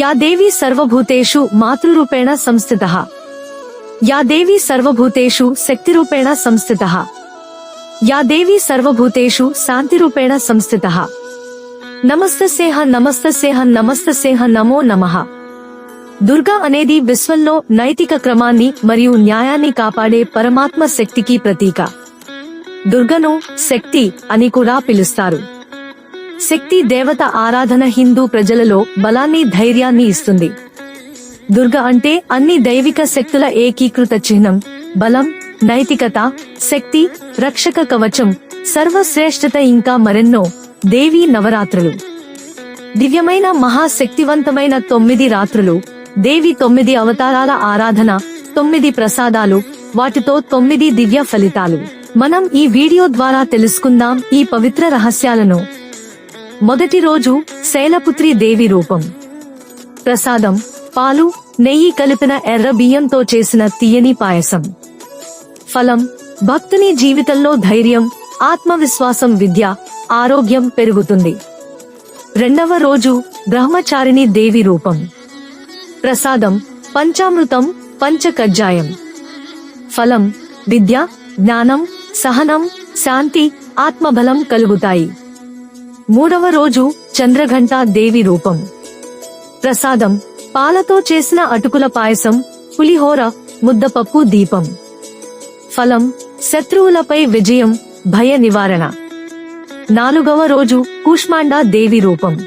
Yeah దేవి సర్వభూతేషు మాతృరూపేణ సంస్థితః yeah దేవి సర్వభూతేషు శక్తిరూపేణ సంస్థితః yeah దేవి సర్వభూతేషు శాంతిరూపేణ సంస్థితః నమస్తస్యేహ నమస్తస్యేహ నమస్తస్యేహ నమో నమః దుర్గా అనేది విశ్వంలో నైతిక క్రమాన్ని మరియు న్యాయాన్ని కాపాడే పరమాత్మ శక్తికి ప్రతీక దుర్గను శక్తి అని కూడా పిలుస్తారు శక్తి దేవత ఆరాధన హిందూ ప్రజలలో బలాన్ని ధైర్యాన్ని ఇస్తుంది. దుర్గ అంటే అన్ని దైవిక శక్తుల ఏకీకృత చిహ్నం బలం నైతికత శక్తి రక్షక కవచం సర్వశ్రేష్ఠత ఇంకా మరెన్నో దేవి నవరాత్రులు. దివ్యమైన మహాశక్తివంతమైన తొమ్మిది రాత్రులు దేవి తొమ్మిది అవతారాల ఆరాధన తొమ్మిది ప్రసాదాలు వాటితో తొమ్మిది దివ్య ఫలితాలు. మనం ఈ వీడియో ద్వారా తెలుసుకుందాం ఈ పవిత్ర రహస్యాలను. మొదటి రోజు శైలపుత్రి దేవి రూపం. ప్రసాదం పాలు నెయ్యి కలిపిన ఎర్ర బియ్యంతో చేసిన తీయని పాయసం. ఫలం భక్తుని జీవితంలో ధైర్యం ఆత్మవిశ్వాసం విద్య ఆరోగ్యం పెరుగుతుంది. రెండవ రోజు బ్రహ్మచారిణి దేవి రూపం. ప్రసాదం పంచామృతం పంచకజ్జాయం. ఫలం విద్య జ్ఞానం సహనం శాంతి ఆత్మబలం కలుగుతాయి. మూడవ రోజు చంద్రఘంట దేవి రూపం. ప్రసాదం పాలతో చేసిన అటుకుల పాయసం పులిహోర ముద్దపప్పు దీపం. ఫలం శత్రువులపై విజయం భయ నివారణ. నాలుగవ రోజు కూష్మాండా దేవి రూపం.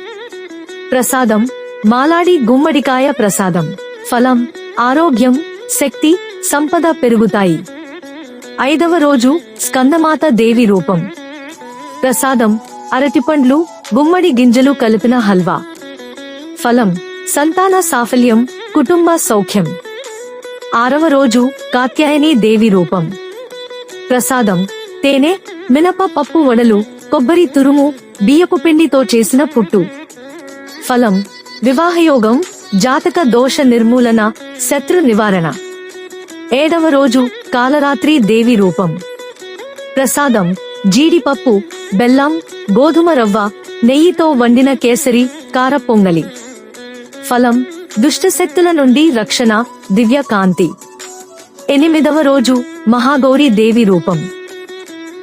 ప్రసాదం మాలాడి గుమ్మడికాయ ప్రసాదం. ఫలం ఆరోగ్యం శక్తి సంపద పెరుగుతాయి. ఐదవ రోజు స్కందమాత దేవి రూపం. ప్రసాదం అరటిపండ్లు గుమ్మడి గింజలు కలిపిన హల్వా. ఫలం సంతాన సాఫల్యం కుటుంబ సౌఖ్యం. ఆరవ రోజు కాత్యాయని దేవి రూపం. ప్రసాదం తేనె మినప పప్పు వడలు కొబ్బరి తురుము బియ్యపు పిండితో చేసిన పుట్టు. ఫలం వివాహయోగం జాతక దోష నిర్మూలన శత్రు నివారణ. ఏడవ రోజు కాలరాత్రి దేవి రూపం. ప్రసాదం జీడిపప్పు బెల్లం గోధుమ రవ్వ నెయ్యితో వండిన కేసరి కార పొంగలి. ఫలం దుష్టశక్తుల నుండి రక్షణ దివ్య కాంతి. ఎనిమిదవ రోజు మహాగౌరి దేవి రూపం.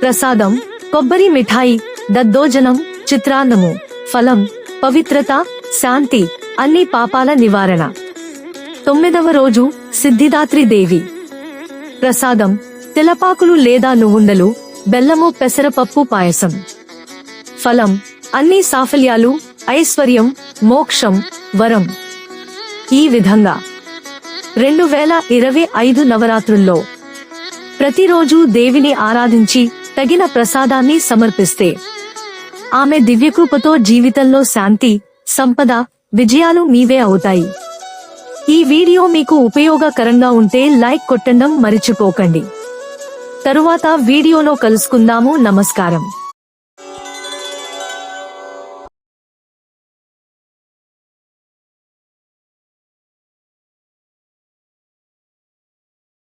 ప్రసాదం కొబ్బరి మిఠాయి దద్దోజనం చిత్రాన్నము. ఫలం పవిత్రత శాంతి అన్ని పాపాల నివారణ. తొమ్మిదవ రోజు సిద్ధిదాత్రి దేవి. ప్రసాదం తెలపాకులు లేదా నువ్వుండలు బెల్లము పెసరపప్పు పాయసం. ఫలం అన్ని సాఫల్యాలు ఐశ్వర్యం మోక్షం వరం. ఈ విధంగా రెండు వేల ఇరవై ఐదు నవరాత్రుల్లో ప్రతిరోజు దేవిని ఆరాధించి తగిన ప్రసాదాన్ని సమర్పిస్తే ఆమె దివ్యకృపతో జీవితంలో శాంతి సంపద విజయాలు మీవే అవుతాయి. ఈ వీడియో మీకు ఉపయోగకరంగా ఉంటే లైక్ కొట్టడం మరిచిపోకండి. తరువాత వీడియోలో కలుసుకుందాము. నమస్కారం.